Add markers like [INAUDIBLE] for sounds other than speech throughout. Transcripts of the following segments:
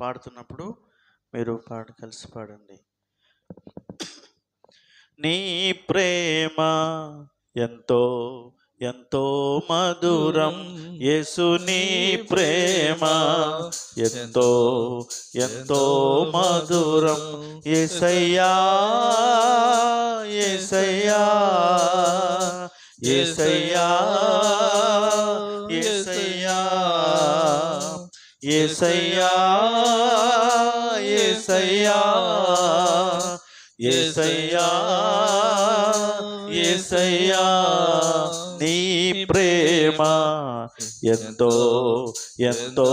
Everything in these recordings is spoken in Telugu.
పాడుతున్నప్పుడు మీరు పాడు కలిసి పాడండి. నీ ప్రేమ ఎంతో ఎంతో మధురం. యేసు నీ ప్రేమ ఎంతో ఎంతో మధురం. ఏసయ్యా ఏసయ్యా ఏసయ్యా. ఏసయ్యా ఏసయ్యా ఏసయ్యా ఏసయ్యా నీ ప్రేమ ఎంతో ఎంతో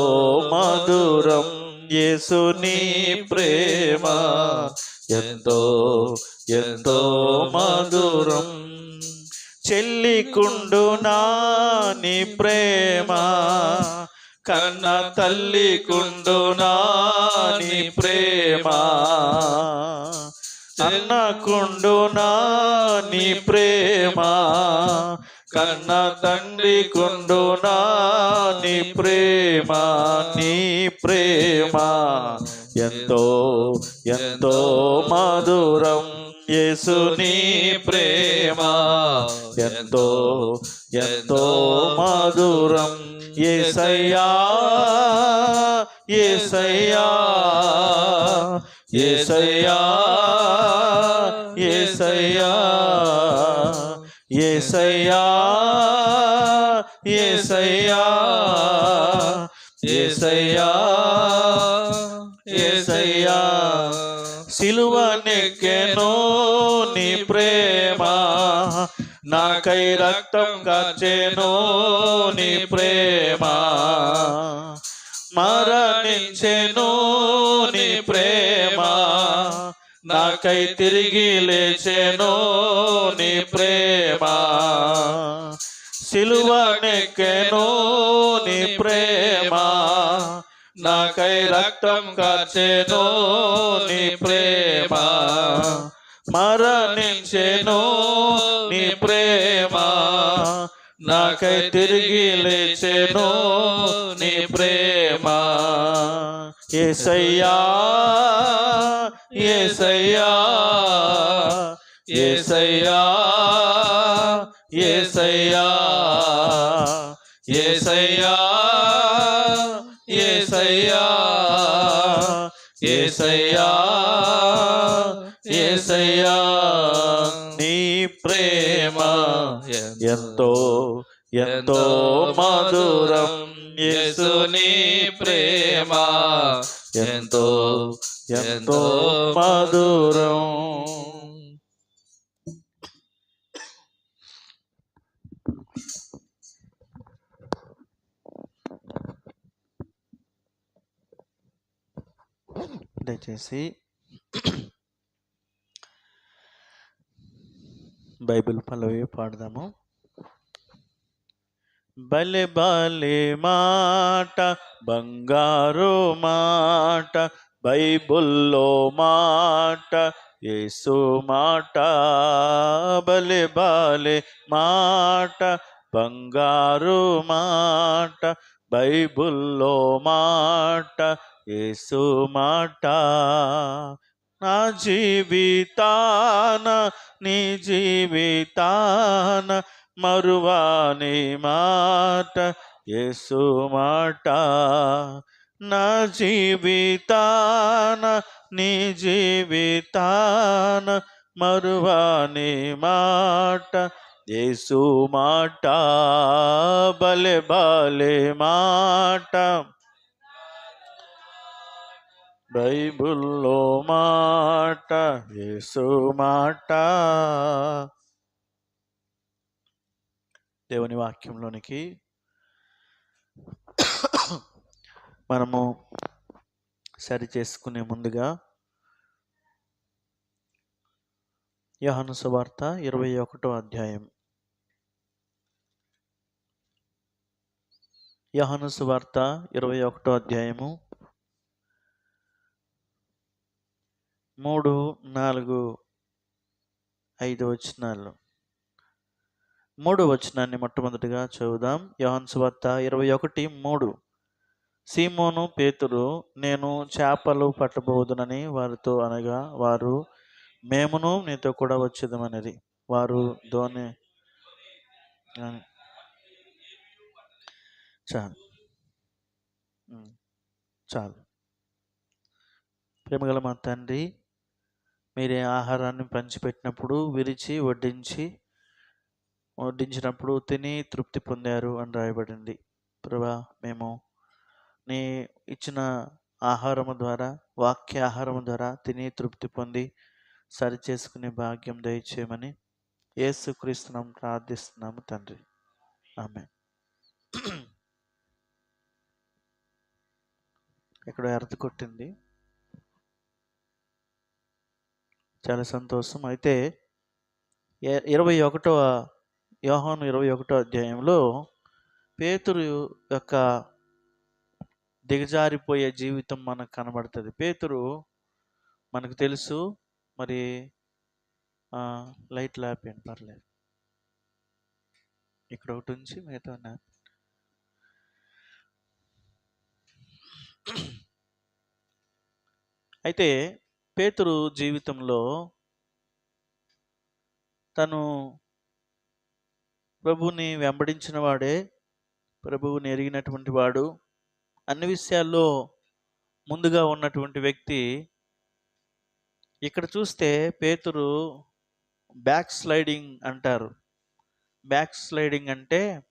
మధురం. యేసు నీ ప్రేమ ఎంతో ఎంతో మధురం. చెల్లికుండు నా నీ ప్రేమ కన్న తల్లి కుండునా నీ ప్రేమ. అన్న అన్నకుండునా నీ ప్రేమ. కన్న తండ్రి కుండునా నీ ప్రేమ. నీ ప్రేమ. ఎంతో ఎంతో మధురం యేసు నీ ప్రేమ. ఎంతో ఎంతో మధురం ఏసయ్యా ఏసయ్యా ఏసయ్యా ఏసయ్యా ఏసయ్యా ఏసయ్యా ఏసయ్యా ఏసయ్యా. సిలువ నాకై రక్తం కాచెను నీ ప్రేమ. మరణించెను నీ ప్రేమ. నాకై తిరిగి లేచెను నీ ప్రేమ. సిలువనెక్కెను నీ ప్రేమ. నాకై రక్తం కాచెను నీ ప్రేమ. మరణించెను నీ ప్రేమ. నాకై తిరిగి లేచెను నీ ప్రేమ. ఏసయ్యా ఏసయ్యా ఏసయ్యా. ఏసయ్యా ఎంతో ఎంతో మధురం యేసు నీ ప్రేమ. ఎంతో ఎంతో మధురం. దయచేసి బైబిల్ పల్లవి పాడదాము. బలె బలె మాట బంగారు మాట బైబుల్లో మాట యేసు మాట బలె బలె మాట బంగారు మాట బైబుల్లో మాట యేసు మాట. నా జీవితాన నీ జీవితాన మరువాని మాట యేసు మాట నా జీవితాన నీ జీవితాన మరువాని మాట యేసు మాట బలె బలె మాట. బైబుల్లో మాట యేసు మాట. దేవుని వాక్యంలోనికి మనము సరి చేసుకునే ముందుగా యోహాను సువార్త ఇరవై ఒకటో అధ్యాయం. యోహాను సువార్త ఇరవై ఒకటో అధ్యాయము మూడు నాలుగు ఐదు వచనాలు. మూడు వచనాన్ని మొట్టమొదటిగా చదువుదాం. యోహన్ సువార్త ఇరవై ఒకటి మూడు. సీమోను పేతురు నేను చేపలు పట్టబోదునని వారితో అనగా వారు మేమును నీతో కూడా వచ్చేదమనేది. వారు ధోని చాలు. చాలు. ప్రేమగల మా తండ్రి మీరే ఆహారాన్ని పంచిపెట్టినప్పుడు విరిచి వడ్డించి వడ్డించినప్పుడు తిని తృప్తి పొందారు అని రాయబడింది. ప్రభా మేము నీ ఇచ్చిన ఆహారము ద్వారా వాక్య ఆహారము ద్వారా తిని తృప్తి పొంది సరి చేసుకునే భాగ్యం దయచేయమని ఏసుక్రీస్తున్నాం ప్రార్థిస్తున్నాము తండ్రి. ఆమె ఇక్కడ ఎర్త కొట్టింది. చాలా సంతోషం. అయితే ఇరవై ఒకటవ యోహాను ఇరవై ఒకటో అధ్యాయంలో పేతురు యొక్క దిగజారిపోయే జీవితం మనకు కనబడుతుంది. పేతురు మనకు తెలుసు మరి లైట్ లేపండి పర్లేదు. ఇక్కడ ఒకటి ఉంచి మిగతా అయితే పేతురు జీవితంలో తను ప్రభువుని వెంబడించిన వాడే ప్రభువుని ఎరిగినటువంటి వాడు. అన్ని విషయాల్లో ముందుగా ఉన్నటువంటి వ్యక్తి. ఇక్కడ చూస్తే పేతురు బ్యాక్ స్లైడింగ్ అంటారు. బ్యాక్ స్లైడింగ్ అంటే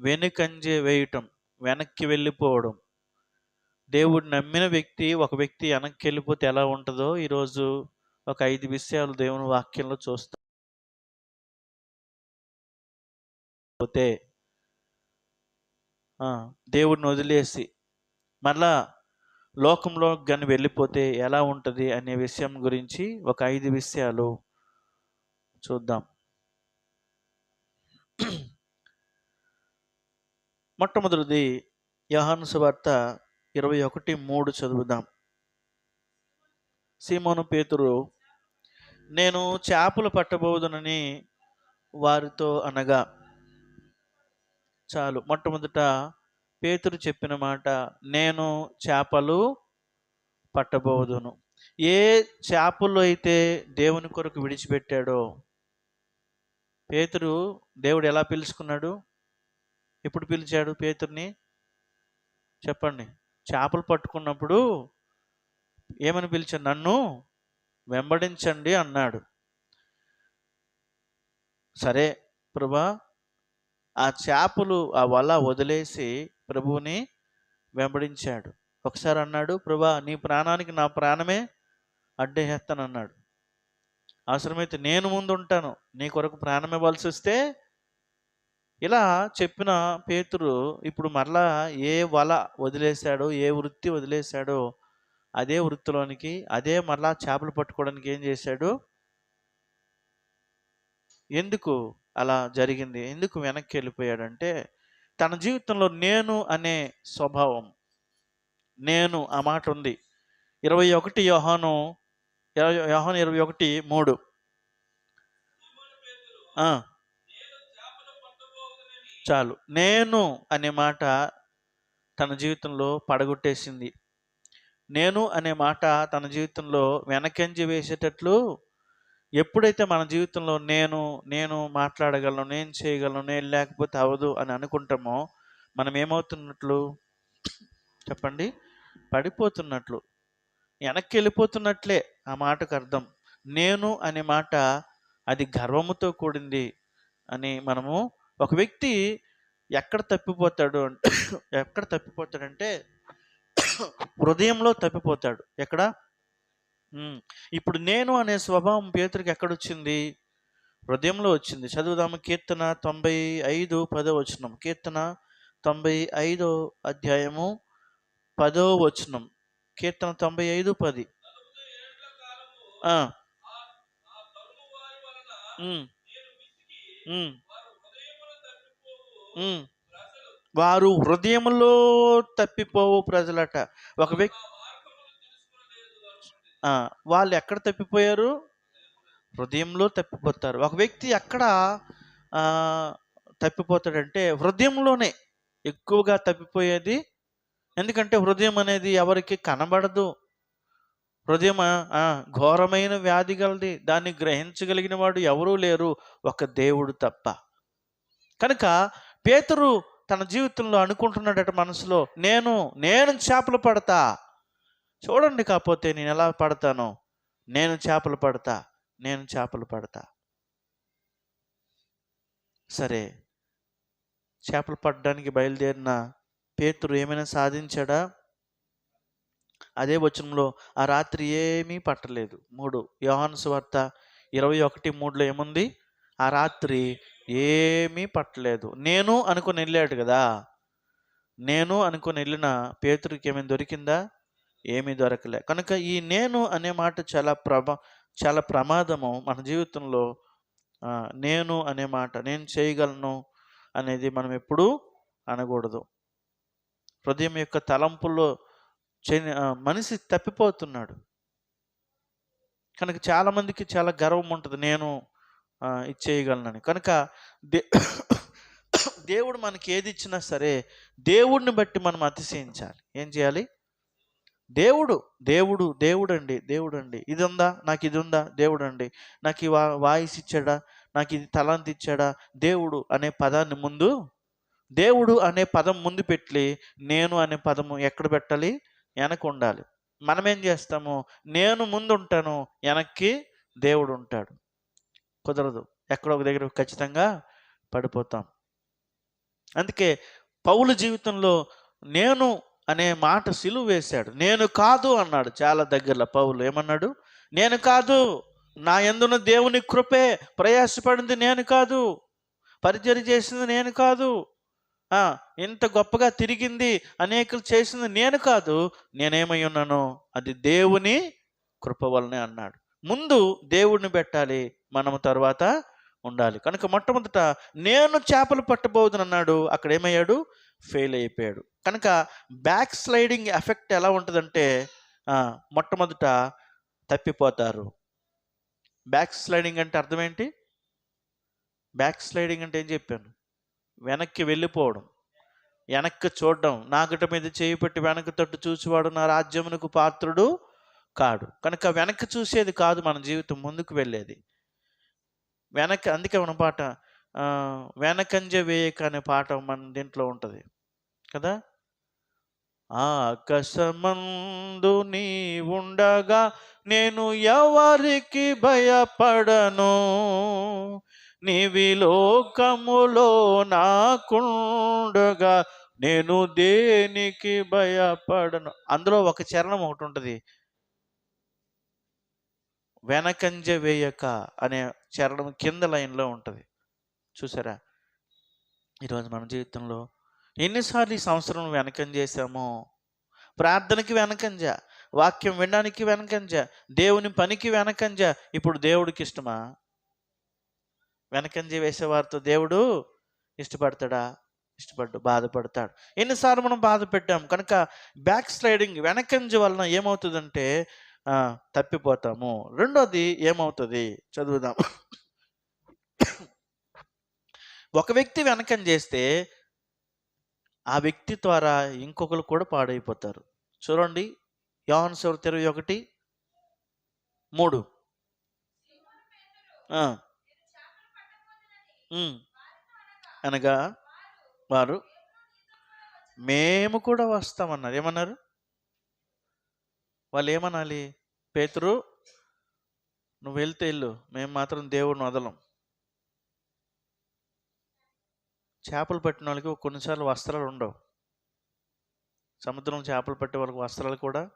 వెనుకంజే వేయటం వెనక్కి వెళ్ళిపోవడం. దేవుడు నమ్మిన వ్యక్తి ఒక వ్యక్తి వెనక్కి వెళ్ళిపోతే ఎలా ఉంటుందో ఈరోజు ఒక ఐదు విషయాలు దేవుని వాక్యంలో చూస్తాం. పోతే దేవుడిని వదిలేసి మళ్ళా లోకంలో కానీ వెళ్ళిపోతే ఎలా ఉంటుంది అనే విషయం గురించి ఒక ఐదు విషయాలు చూద్దాం. మొట్టమొదటిది యోహాను సువార్త ఇరవై ఒకటి మూడు చదువుదాం. సీమోను పేతురు నేను చేపలు పట్టబోదునని వారితో అనగా చాలు. మొట్టమొదట పేతురు చెప్పిన మాట నేను చేపలు పట్టబోదును. ఏ చేపలు అయితే దేవుని కొరకు విడిచిపెట్టాడో పేతురు దేవుడు ఎలా పిలుచుకున్నాడు? ఎప్పుడు పిలిచాడు పేతుర్ని? చెప్పండి. చేపలు పట్టుకున్నప్పుడు ఏమని పిలిచాడు? నన్ను వెంబడించండి అన్నాడు. సరే ప్రభా ఆ చేపలు ఆ వల వదిలేసి ప్రభువుని వెంబడించాడు. ఒకసారి అన్నాడు ప్రభా నీ ప్రాణానికి నా ప్రాణమే అడ్డేస్తానన్నాడు అవసరమైతే నేను ముందు ఉంటాను నీ కొరకు ప్రాణం ఇవ్వాల్సి వస్తే ఇలా చెప్పిన పేతురు ఇప్పుడు మరలా ఏ వల వదిలేశాడో ఏ వృత్తి వదిలేశాడో అదే వృత్తిలోనికి అదే మరలా చేపలు పట్టుకోవడానికి ఏం చేశాడు? ఎందుకు అలా జరిగింది. ఎందుకు వెనక్కి వెళ్ళిపోయాడంటే తన జీవితంలో నేను అనే స్వభావం నేను ఆ మాట ఉంది. ఇరవై ఒకటి యోహాను ఇరవై- యోహాను ఇరవై ఒకటి మూడు. చాలు. నేను అనే మాట తన జీవితంలో పడగొట్టేసింది. నేను అనే మాట తన జీవితంలో వెనకంజి వేసేటట్లు ఎప్పుడైతే మన జీవితంలో నేను నేను మాట్లాడగలను నేను చేయగలను నేను లేకపోతే అవదు అని అనుకుంటామో మనం ఏమవుతున్నట్లు? చెప్పండి. పడిపోతున్నట్లు. వెనక్కి వెళ్ళిపోతున్నట్లే ఆ మాటకు అర్థం. నేను అనే మాట అది గర్వముతో కూడింది అని మనము ఒక వ్యక్తి ఎక్కడ తప్పిపోతాడు అంటే ఎక్కడ తప్పిపోతాడంటే హృదయంలో తప్పిపోతాడు. ఎక్కడ? ఇప్పుడు నేను అనే స్వభావం పేతురికి ఎక్కడొచ్చింది? హృదయంలో వచ్చింది. చదువుదాము. కీర్తన తొంభై ఐదు పదో వచనం. కీర్తన తొంభై ఐదో అధ్యాయము పదో వచనం. కీర్తన తొంభై ఐదు పది వారు హృదయంలో తప్పిపోవు ప్రజలట. ఒక వ్యక్తి వాళ్ళు ఎక్కడ తప్పిపోయారు? హృదయంలో తప్పిపోతారు. ఒక వ్యక్తి ఎక్కడ తప్పిపోతాడంటే హృదయంలోనే ఎక్కువగా తప్పిపోయేది. ఎందుకంటే హృదయం అనేది ఎవరికి కనబడదు. హృదయం ఘోరమైన వ్యాధి గలది. దాన్ని గ్రహించగలిగిన వాడు ఎవరూ లేరు. ఒక దేవుడు తప్ప. కనుక పేతురు తన జీవితంలో అనుకుంటున్నాడట మనసులో నేను నేను చేపలు పడతా చూడండి కాకపోతే నేను ఎలా పడతాను. నేను చేపలు పడతా నేను చేపలు పడతా. సరే చేపలు పడడానికి బయలుదేరిన పేతురు ఏమైనా సాధించాడా? అదే వచనంలో ఆ రాత్రి ఏమీ పట్టలేదు. మూడు యోహాను సువార్త ఇరవై ఒకటి మూడులో ఏముంది? ఆ రాత్రి ఏమీ పట్టలేదు. నేను అనుకుని వెళ్ళాడు కదా? నేను అనుకుని వెళ్ళిన పేతురికి ఏమైనా దొరికిందా? ఏమీ దొరకలే. కనుక ఈ నేను అనే మాట చాలా ప్రభా చాలా ప్రమాదము మన జీవితంలో. నేను అనే మాట నేను చేయగలను అనేది మనం ఎప్పుడూ అనకూడదు. హృదయం యొక్క తలంపుల్లో చే- మనిషి తప్పిపోతున్నాడు. కనుక చాలామందికి చాలా గర్వం ఉంటుంది నేను ఇది చేయగలనని. కనుక దే [COUGHS] దేవుడు మనకి ఏది ఇచ్చినా సరే దేవుడిని బట్టి మనం అతిశయించాలి. ఏం చేయాలి? దేవుడు దేవుడు దేవుడు అండి దేవుడు అండి ఇది ఉందా నాకు ఇది ఉందా దేవుడు అండి నాకు ఈ వా వాయిస్ ఇచ్చాడా నాకు ఇది తలాంత ఇచ్చాడా దేవుడు అనే పదాన్ని ముందు దేవుడు అనే పదం ముందు పెట్టి నేను అనే పదము ఎక్కడ పెట్టాలి? వెనక ఉండాలి మనం ఏం చేస్తాము? నేను ముందు ఉంటాను వెనక్కి దేవుడు ఉంటాడు కుదరదు. ఎక్కడో ఒక దగ్గర ఖచ్చితంగా పడిపోతాం. అందుకే పౌలు జీవితంలో నేను అనే మాట సిలువ వేశాడు. నేను కాదు అన్నాడు చాలా దగ్గరలో పౌలు. ఏమన్నాడు? నేను కాదు. నా ఎందున దేవుని కృపే ప్రయాసపడింది నేను కాదు. పరిచయం చేసింది నేను కాదు. ఇంత గొప్పగా తిరిగింది అనేకులు చేసింది నేను కాదు. నేనేమై ఉన్నాను? అది దేవుని కృప వల్లనే అన్నాడు. ముందు దేవుడిని పెట్టాలి. మనము తర్వాత ఉండాలి. కనుక మొట్టమొదట నేను చేపలు పట్టబోదునన్నాడు. అక్కడ ఏమయ్యాడు? ఫెయిల్ అయిపోయాడు. కనుక బ్యాక్ స్లైడింగ్ ఎఫెక్ట్ ఎలా ఉంటుందంటే మొట్టమొదట తప్పిపోతారు. బ్యాక్ స్లైడింగ్ అంటే అర్థం ఏంటి బ్యాక్ స్లైడింగ్ అంటే ఏం చెప్పాను? వెనక్కి వెళ్ళిపోవడం. వెనక్కి చూడడం. నాగట మీద చేయి పెట్టి వెనక్కి తట్టు చూసివాడు నా రాజ్యమునకు పాత్రుడు కాడు. కనుక వెనక్కి చూసేది కాదు మన జీవితం ముందుకు వెళ్ళేది. వెనక్కి అందుకే మన పాట వెనకంజ వేయక అనే పాట మన దీంట్లో ఉంటుంది. కదా? ఆకాశమందు నీ ఉండగా నేను ఎవరికి భయపడను? నీవిలోకములో నాకుండగా నేను దేనికి భయపడను? అందులో ఒక చరణం ఒకటి ఉంటుంది. వెనకంజ వేయక అనే చరణం కింద లైన్లో ఉంటుంది. చూసారా? ఈరోజు మన జీవితంలో ఎన్నిసార్లు ఈ సంవత్సరం వెనకం చేశామో? ప్రార్థనకి వెనకంజ వాక్యం వినడానికి వెనకంజ దేవుని పనికి వెనకంజ ఇప్పుడు దేవుడికి ఇష్టమా? వెనకంజ వేసేవారితో దేవుడు ఇష్టపడతాడా? ఇష్టపడ్డు బాధపడతాడు. ఎన్నిసార్లు మనం బాధ పెట్టాం? కనుక బ్యాక్ స్లైడింగ్ వెనకంజ వలన ఏమవుతుందంటే తప్పిపోతాము. రెండోది ఏమవుతుంది? చదువుదాం. ఒక వ్యక్తి వెనకం చేస్తే ఆ వ్యక్తి ద్వారా ఇంకొకరు కూడా పాడైపోతారు. చూడండి యోహన్ సౌర్ ఇరవై ఒకటి మూడు. అనగా వారు మేము కూడా వస్తామన్నారు. ఏమన్నారు? వాళ్ళు ఏమనాలి? పేతురు నువ్వు వెళ్తే వెళ్ళు. మేము మాత్రం దేవుడిని వదలం. చేపలు పట్టిన వాళ్ళకి కొన్నిసార్లు వస్త్రాలు ఉండవు. సముద్రం చేపలు పట్టే వాళ్ళకి వస్త్రాలు కూడా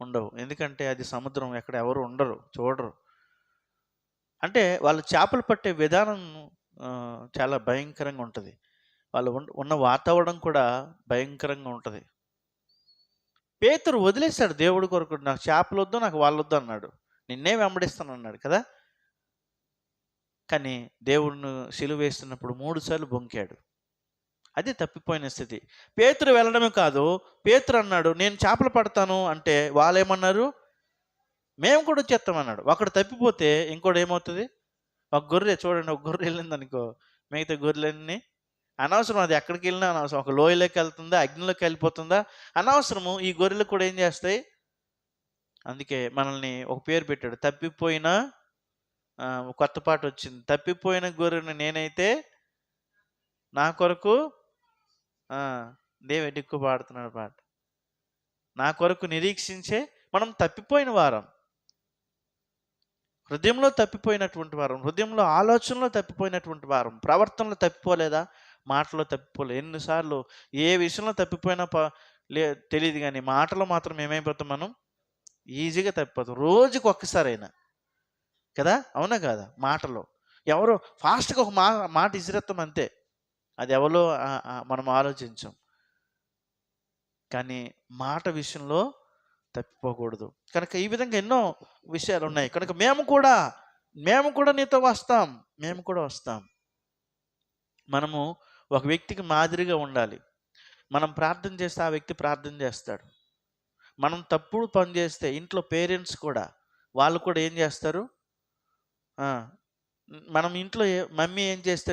ఉండవు. ఎందుకంటే అది సముద్రం ఎక్కడ ఎవరు ఉండరు చూడరు. అంటే వాళ్ళు చేపలు పట్టే విధానం చాలా భయంకరంగా ఉంటుంది. వాళ్ళు ఉన్న- ఉన్న వాతావరణం కూడా భయంకరంగా ఉంటుంది. పేతురు వదిలేశాడు దేవుడి కొరకు నాకు చేపలు వద్దు నాకు వాళ్ళు వద్దు అన్నాడు. నిన్నే వెంబడిస్తాను అన్నాడు కదా? కానీ దేవుడిని సిలువేస్తున్నప్పుడు మూడుసార్లు బొంకాడు. అది తప్పిపోయిన స్థితి. పేతురు వెళ్ళడమే కాదు పేతురు అన్నాడు నేను చేపలు పడతాను అంటే వాళ్ళు ఏమన్నారు మేము కూడా వచ్చేస్తామన్నాడు ఒకడు తప్పిపోతే ఇంకోటి ఏమవుతుంది? ఒక గొర్రె చూడండి ఒక గొర్రె వెళ్ళింది అనుకో మిగతా గొర్రెలన్నీ అనవసరం అది ఎక్కడికి వెళ్ళినా అనవసరం. ఒక లోయలోకి వెళ్తుందా? అగ్నిలోకి వెళ్ళిపోతుందా? అనవసరము ఈ గొర్రెలు కూడా ఏం చేస్తాయి? అందుకే మనల్ని ఒక పేరు పెట్టాడు తప్పిపోయిన కొత్త పాట వచ్చింది. తప్పిపోయిన గొర్రెను నేనైతే నా కొరకు ఆ, దేవి ఎక్కువ పాడుతున్నాడు పాట. నా కొరకు నిరీక్షించే మనం తప్పిపోయిన వారం. హృదయంలో తప్పిపోయినటువంటి వారం హృదయంలో ఆలోచనలో తప్పిపోయినటువంటి వారం ప్రవర్తనలో తప్పిపోలేదా? మాటలో తప్పిపోలేదు ఎన్నిసార్లు ఏ విషయంలో తప్పిపోయినా ప- లే తెలియదు కానీ మాటలో మాత్రం ఏమైపోతాం మనం? ఈజీగా తప్పిపోతాం. రోజుకి ఒక్కసారైనా కదా? అవునా కదా? మాటలో. ఎవరో ఫాస్ట్గా ఒక మా మాట ఇసిరేస్తాం అంతే. అది ఎవరో మనం ఆలోచించాం. కానీ మాట విషయంలో తప్పిపోకూడదు. కనుక ఈ విధంగా ఎన్నో విషయాలు ఉన్నాయి కనుక మేము కూడా మేము కూడా నీతో వస్తాం. మేము కూడా వస్తాం. మనము ఒక వ్యక్తికి మాదిరిగా ఉండాలి. మనం ప్రార్థన చేస్తే ఆ వ్యక్తి ప్రార్థన చేస్తాడు. మనం తప్పుడు పని చేస్తే ఇంట్లో పేరెంట్స్ కూడా వాళ్ళు కూడా ఏం చేస్తారు? మనం ఇంట్లో మమ్మీ ఏం చేస్తే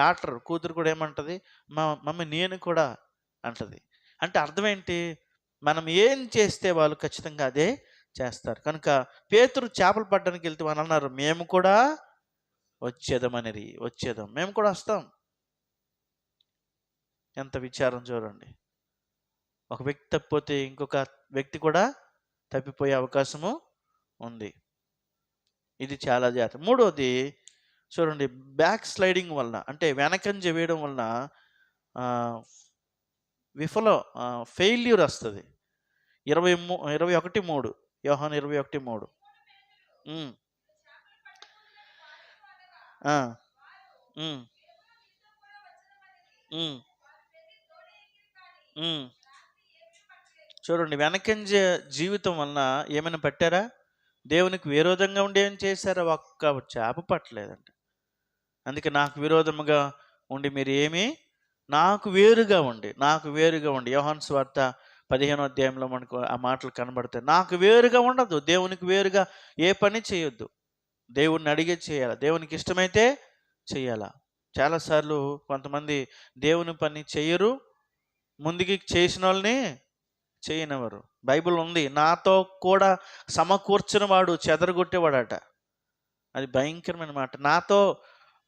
డాక్టర్ కూతురు కూడా ఏమంటుంది మా మమ్మీ నేను కూడా అంటది. అంటే అర్థం ఏంటి మనం ఏం చేస్తే వాళ్ళు ఖచ్చితంగా అదే చేస్తారు. కనుక పేతురు చేపలు పట్టడానికి వెళ్తే వాళ్ళు అన్నారు మేము కూడా వచ్చేదాం అనేది వచ్చేదాం మేము కూడా వస్తాం. ఎంత విచారం చూడండి. ఒక వ్యక్తి తప్పిపోతే ఇంకొక వ్యక్తి కూడా తప్పిపోయే అవకాశము ఉంది. ఇది చాలా జాగ్రత్త. మూడోది చూడండి బ్యాక్ స్లైడింగ్ వలన అంటే వెనకంజ వేయడం వలన విఫల ఫెయిల్యూర్ వస్తుంది. ఇరవై మూ ఇరవై ఒకటి మూడు యోహాన్ ఇరవై ఒకటి మూడు. చూడండి వెనకంజ జీవితం వలన ఏమైనా పట్టారా? దేవునికి విరోధంగా ఉండి చేశారో ఒక్క చేప పట్టలేదంట. అందుకే నాకు విరోధముగా ఉండి మీరు ఏమీ నాకు వేరుగా ఉండి నాకు వేరుగా ఉండి యోహాన్స్ వార్త పదిహేనో అధ్యాయంలో మనకు ఆ మాటలు కనబడతాయి. నాకు వేరుగా ఉండదు దేవునికి వేరుగా ఏ పని చేయొద్దు. దేవుణ్ణి అడిగే చేయాలి దేవునికి ఇష్టమైతే చేయాలా. చాలాసార్లు కొంతమంది దేవుని పని చేయరు ముందుకి చేసిన వాళ్ళని చేయనివ్వరు. బైబిల్ ఉంది. నాతో కూడా సమకూర్చిన వాడు చెదరగొట్టేవాడట. అది భయంకరమైన మాట. నాతో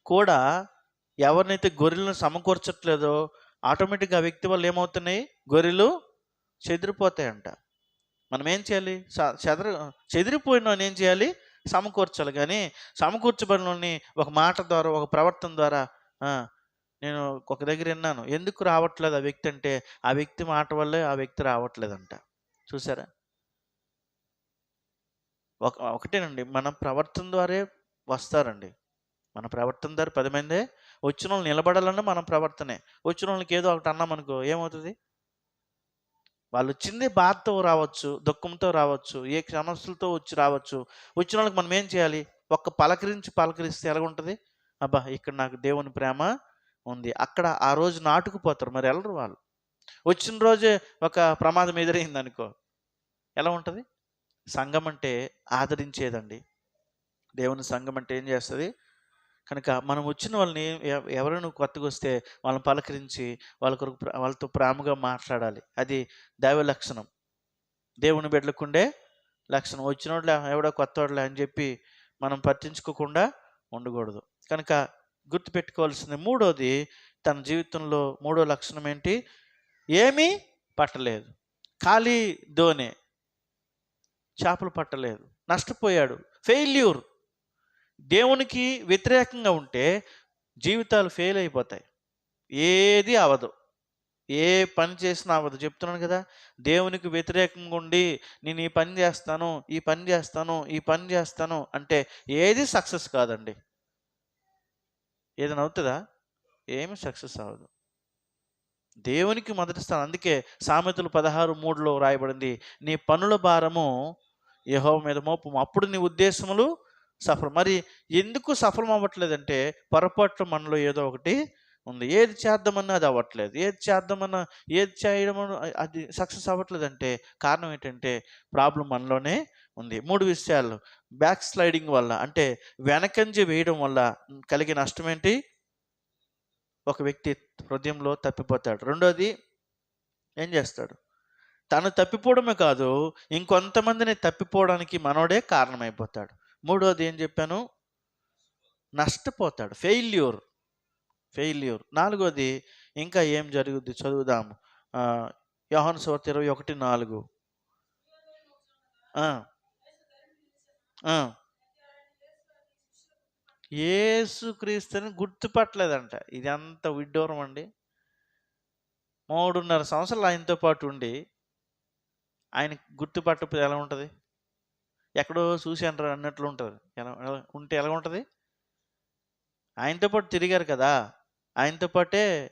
కూడా ఎవరినైతే గొర్రెలను సమకూర్చట్లేదో ఆటోమేటిక్గా ఆ వ్యక్తి వల్ల ఏమవుతున్నాయి? గొర్రెలు చెదిరిపోతాయంట. మనం ఏం చేయాలి? స- చెదర చెదిరిపోయిన ఏం చేయాలి? సమకూర్చాలి. కానీ సమకూర్చబడిన ఒక మాట ద్వారా ఒక ప్రవర్తన ద్వారా నేను ఒక దగ్గర విన్నాను. ఎందుకు రావట్లేదు ఆ వ్యక్తి అంటే ఆ వ్యక్తి మాట వల్లే ఆ వ్యక్తి రావట్లేదంట. చూసారా? ఒక ఒకటేనండి. మన ప్రవర్తన ద్వారే వస్తారండి. మన ప్రవర్తన ద్వారా పది మందే వచ్చిన వాళ్ళు నిలబడాలన్నా మన ప్రవర్తనే. వచ్చిన వాళ్ళకి ఏదో ఒకటి అన్నామనుకో ఏమవుతుంది? వాళ్ళు వచ్చింది బాధతో రావచ్చు దుఃఖంతో రావచ్చు ఏ సమస్యలతో వచ్చి రావచ్చు. వచ్చిన వాళ్ళకి మనం ఏం చేయాలి? ఒక్క పలకరించి పలకరిస్తే ఎలాగుంటుంది? అబ్బా ఇక్కడ నాకు దేవుని ప్రేమ ఉంది. అక్కడ ఆ రోజు నాటుకుపోతారు. మరి వెళ్ళరు వాళ్ళు? వచ్చిన రోజే ఒక ప్రమాదం ఎదురైంది అనుకో ఎలా ఉంటుంది? సంఘం అంటే ఆదరించేదండి. దేవుని సంఘం అంటే ఏం చేస్తుంది? కనుక మనం వచ్చిన వాళ్ళని ఎవ- ఎవరైనా కొత్తగా వస్తే వాళ్ళని పలకరించి వాళ్ళ కొరకు వాళ్ళతో ప్రేమగా మాట్లాడాలి. అది దైవ లక్షణం. దేవుని బిడ్డలకుండే లక్షణం. వచ్చిన వాళ్ళే ఎవడో కొత్త వాళ్ళే అని చెప్పి మనం పట్టించుకోకుండా ఉండకూడదు. కనుక గుర్తుపెట్టుకోవాల్సింది మూడోది తన జీవితంలో మూడో లక్షణం ఏంటి? ఏమీ పట్టలేదు. ఖాళీ దోనే చేపలు పట్టలేదు. నష్టపోయాడు. ఫెయిల్యూర్. దేవునికి వ్యతిరేకంగా ఉంటే జీవితాలు ఫెయిల్ అయిపోతాయి. ఏది అవదు. ఏ పని చేసినా అవ్వదు చెప్తున్నాను కదా దేవునికి వ్యతిరేకంగా ఉండి నేను ఈ పని చేస్తాను ఈ పని చేస్తాను ఈ పని చేస్తాను అంటే ఏది సక్సెస్ కాదండి. ఏదైనా అవుతుందా? ఏమి సక్సెస్ అవ్వదు. దేవునికి మొదటి స్థానం. అందుకే సామెతలు పదహారు మూడులో రాయబడింది నీ పనుల భారము యహో మీద మోపము. అప్పుడు నీ ఉద్దేశములు సఫలం. మరి ఎందుకు సఫలం అవ్వట్లేదంటే పొరపాట్లు మనలో ఏదో ఒకటి ఉంది. ఏది చేద్దామన్నా అది అవ్వట్లేదు. ఏది చేద్దామన్నా ఏది చేయడం అది సక్సెస్ అవ్వట్లేదంటే కారణం ఏంటంటే ప్రాబ్లం మనలోనే ఉంది. మూడు విషయాలు. బ్యాక్ స్లైడింగ్ వల్ల అంటే వెనకంజి వేయడం వల్ల కలిగే నష్టం ఏంటి? ఒక వ్యక్తి హృదయంలో తప్పిపోతాడు. రెండోది ఏం చేస్తాడు? తను తప్పిపోవడమే కాదు ఇంకొంతమందిని తప్పిపోవడానికి మనోడే కారణమైపోతాడు. మూడోది ఏం చెప్పాను? నష్టపోతాడు. ఫెయిల్యూర్. ఫెయిల్యూర్. నాలుగోది ఇంకా ఏం జరుగుద్ది చదువుదాము యోహన్ యోహాను సువార్త ఇరవై ఒకటి నాలుగు. ఏసుక్రీస్తుని గుర్తుపట్టలేదంట. ఇది అంత విడ్డూరం అండి. మూడున్నర సంవత్సరాలు ఆయనతో పాటు ఉండి ఆయన గుర్తుపట్టకపోతే ఎలా ఉంటుంది? ఎక్కడో చూసి అంటారు అన్నట్లు ఉంటుంది. ఎలా ఎలా- ఉంటే ఎలా ఉంటుంది? ఆయనతో పాటు తిరిగారు కదా. ఆయనతో పాటే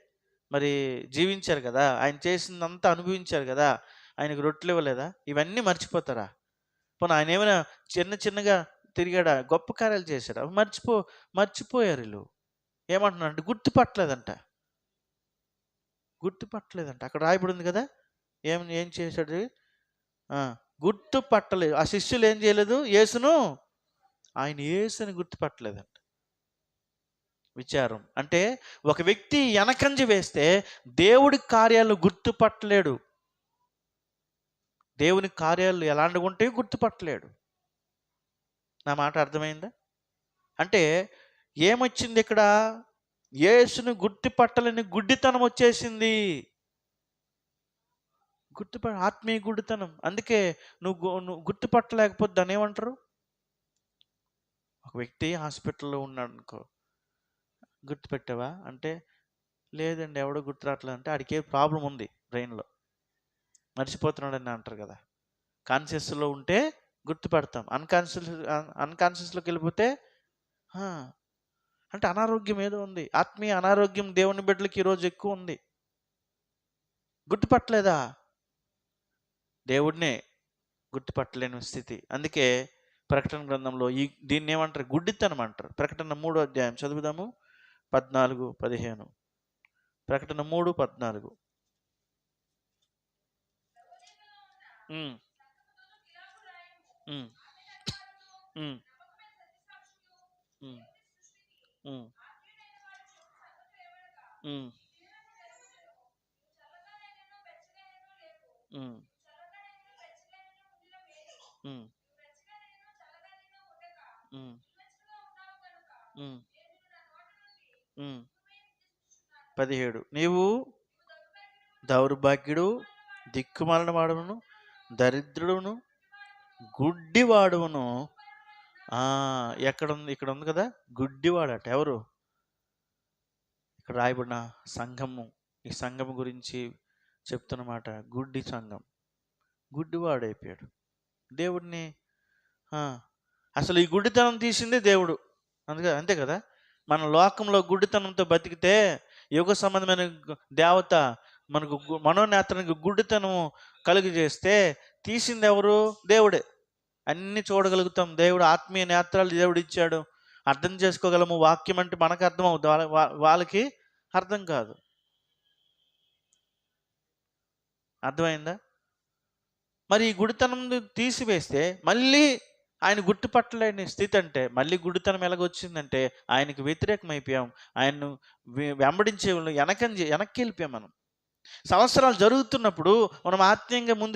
మరి జీవించారు కదా. ఆయన చేసిందంతా అనుభవించారు కదా. ఆయనకు రొట్టెలు ఇవ్వలేదా? ఇవన్నీ మర్చిపోతారా? పోనీ ఆయన ఏమైనా చిన్న చిన్నగా తిరిగాడా? గొప్ప కార్యాలు చేశాడు. అవి మర్చిపో మర్చిపోయారు వీళ్ళు. ఏమంటున్నారంటే గుర్తుపట్టలేదంట. గుర్తుపట్టలేదంట. అక్కడ రాయబడి ఉంది కదా? ఏం ఏం చేశాడు? గుర్తుపట్టలేదు. ఆ శిష్యులు ఏం చేయలేదు? యేసును ఆయన యేసుని గుర్తుపట్టలేదంట. విచారం. అంటే ఒక వ్యక్తి వెనకంజ వేస్తే దేవుడి కార్యాలు గుర్తుపట్టలేడు. దేవుని కార్యాలు ఎలాంటివి ఉంటాయో గుర్తుపట్టలేడు. నా మాట అర్థమైందా? అంటే ఏమొచ్చింది ఇక్కడ? యేసును గుర్తుపట్టలేని గుడ్డితనం వచ్చేసింది. గుర్తుప ఆత్మీయ గుడ్డితనం. అందుకే నువ్వు నువ్వు గుర్తుపట్టలేకపోతే దాన్ని ఏమంటారు? ఒక వ్యక్తి హాస్పిటల్లో ఉన్నాడు అనుకో గుర్తుపెట్టావా అంటే లేదండి ఎవడో గుర్తురావట్లేదు అంటే ఆడికే ప్రాబ్లం ఉంది బ్రెయిన్లో. మర్చిపోతున్నాడని అంటారు కదా. కాన్షియస్లో ఉంటే గుర్తుపడతాం. అన్కాన్షియస్ అన్కాన్షియస్లోకి వెళ్ళిపోతే అంటే అనారోగ్యం ఏదో ఉంది. ఆత్మీయ అనారోగ్యం దేవుని బిడ్డలకి ఈరోజు ఎక్కువ ఉంది. గుర్తుపట్టలేదా? దేవుడినే గుర్తుపట్టలేని స్థితి. అందుకే ప్రకటన గ్రంథంలో ఈ దీన్ని ఏమంటారు? గుడ్డితనం అంటారు. ప్రకటన మూడో అధ్యాయం చదువుదాము. పద్నాలుగు పదిహేను. ప్రకటన మూడు పద్నాలుగు. పదిహేడు నీవు దౌర్భాగ్యుడు దిక్కుమాలిన వాడును దరిద్రుడును గుడ్డివాడును. ఎక్కడ ఉంది ఇక్కడ ఉంది కదా? గుడ్డివాడట. ఎవరు? ఇక్కడ రాయబడిన సంఘము. ఈ సంఘము గురించి చెప్తున్నమాట. గుడ్డి సంఘం. గుడ్డివాడు అయిపోయాడు దేవుడిని అసలు ఈ గుడ్డితనం తీసిందే దేవుడు. అందుకే అంతే కదా? మన లోకంలో గుడ్డితనంతో బతికితే యుగ సంబంధమైన దేవత మనకు గు- మనోనేత్రానికి గుడ్డితనం కలుగజేస్తే తీసింది ఎవరు? దేవుడే. అన్ని చూడగలుగుతాం. దేవుడు ఆత్మీయ నేత్రాలు దేవుడు ఇచ్చాడు అర్థం చేసుకోగలము. వాక్యం అంటే మనకు అర్థం అవుతుంది వాళ్ళ- వాళ్ళకి అర్థం కాదు. అర్థమైందా? మరి ఈ గుడితనం తీసివేస్తే మళ్ళీ ఆయన గుర్తుపట్టలేని స్థితి అంటే మళ్ళీ గుడితనం ఎలాగొచ్చిందంటే ఆయనకు వ్యతిరేకం అయిపోయాం ఆయన్ను వెంబడించే వాళ్ళు వెనక్కి వెళ్ళిపోయాం మనం. సంవత్సరాలు జరుగుతున్నప్పుడు మనం ఆత్మీయంగా ముందుకు